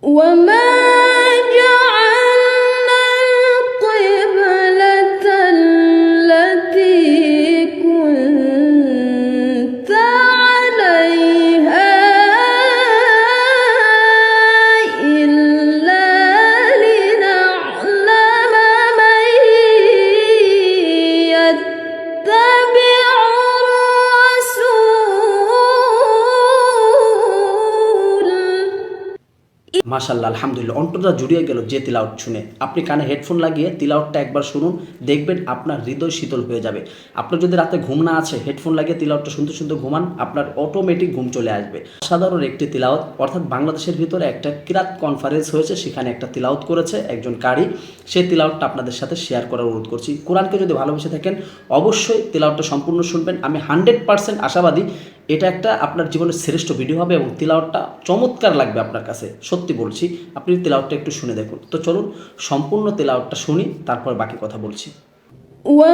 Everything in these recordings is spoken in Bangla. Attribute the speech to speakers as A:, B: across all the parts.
A: 我们
B: মাশাল্লাহ আলহামদুলিল্লাহ, অন্তরটা জুড়িয়ে গেল যে তিলাওয়াত শুনে। আপনি কানে হেডফোন লাগিয়ে তিলাউটটা একবার শুনুন, দেখবেন আপনার হৃদয় শীতল হয়ে যাবে। আপনার যদি রাতে ঘুম না আছে হেডফোন লাগিয়ে তিলাওয়াতটা শুনতে শুনতে ঘুমান, আপনার অটোমেটিক ঘুম চলে আসবে। সাধারণ একটি তিলাওয়াত, অর্থাৎ বাংলাদেশের ভিতরে একটা কিরাত কনফারেন্স হয়েছে, সেখানে একটা তিলাওয়াত করেছে একজন কারি। সেই তিলাওয়াতটা আপনাদের সাথে শেয়ার করার অনুরোধ করছি। কোরআনকে যদি ভালোবেসে থাকেন, অবশ্যই তিলাওয়াতটা সম্পূর্ণ শুনবেন। আমি হান্ড্রেড পার্সেন্ট আশাবাদী এটা একটা আপনার জীবনের শ্রেষ্ঠ ভিডিও হবে এবং তিলাওয়াটটা চমৎকার লাগবে আপনার কাছে, সত্যি বলছি। আপনি তিলাওয়াটটা একটু শুনে দেখুন। তো চলুন, সম্পূর্ণ তিলাওয়াটটা শুনি, তারপর বাকি কথা বলছি।
A: ওয়া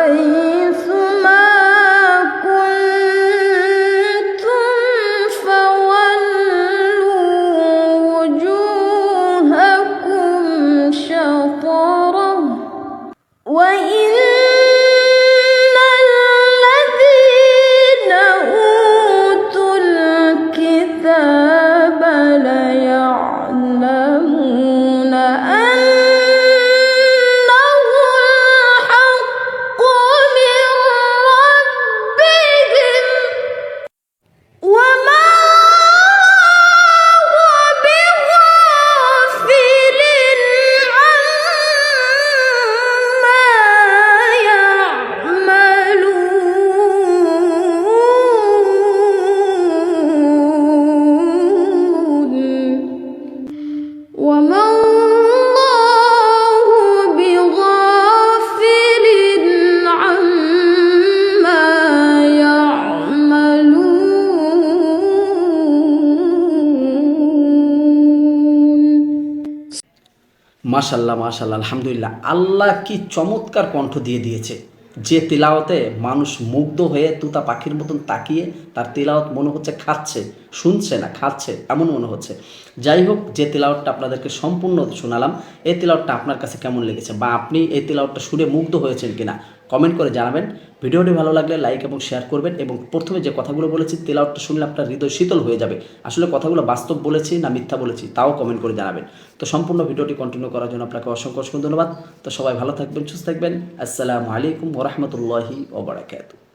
A: وحيث
B: মাশাল্লাহ মাশাল্লাহ, আলহামদুলিল্লাহ। আল্লাহ কি চমৎকার কণ্ঠ দিয়ে দিয়েছে। যে তেলাওতে মানুষ মুগ্ধ হয়ে তুতা পাখির মতন তাকিয়ে তার তেলাওত মনে হচ্ছে খাচ্ছে। শুনছে না, খাচ্ছে, এমন মনে হচ্ছে। যাই হোক, যে তিলাওয়াতটা আপনাদেরকে সম্পূর্ণ শোনালাম, এই তিলাওয়াতটা আপনার কাছে কেমন লেগেছে বা আপনি এই তিলাওয়াতটা শুনে মুগ্ধ হয়েছেন কিনা কমেন্ট করে জানাবেন। ভিডিওটি ভালো লাগলে লাইক এবং শেয়ার করবেন এবং প্রথমে যে কথাগুলো বলেছি, তেলাওয়াতটা শুনলে আপনার হৃদয় শীতল হয়ে যাবে। আসলে কথাগুলো বাস্তব বলেছি না মিথ্যা বলেছি, তাও কমেন্ট করে জানাবেন। তো সম্পূর্ণ ভিডিওটি কন্টিনিউ করার জন্য আপনাকে অসংখ্য অসংখ্য ধন্যবাদ। তো সবাই ভালো থাকবেন, সুস্থ থাকবেন। আসসালামু আলাইকুম ওরহমতুল্লাহি ওবরাকাতু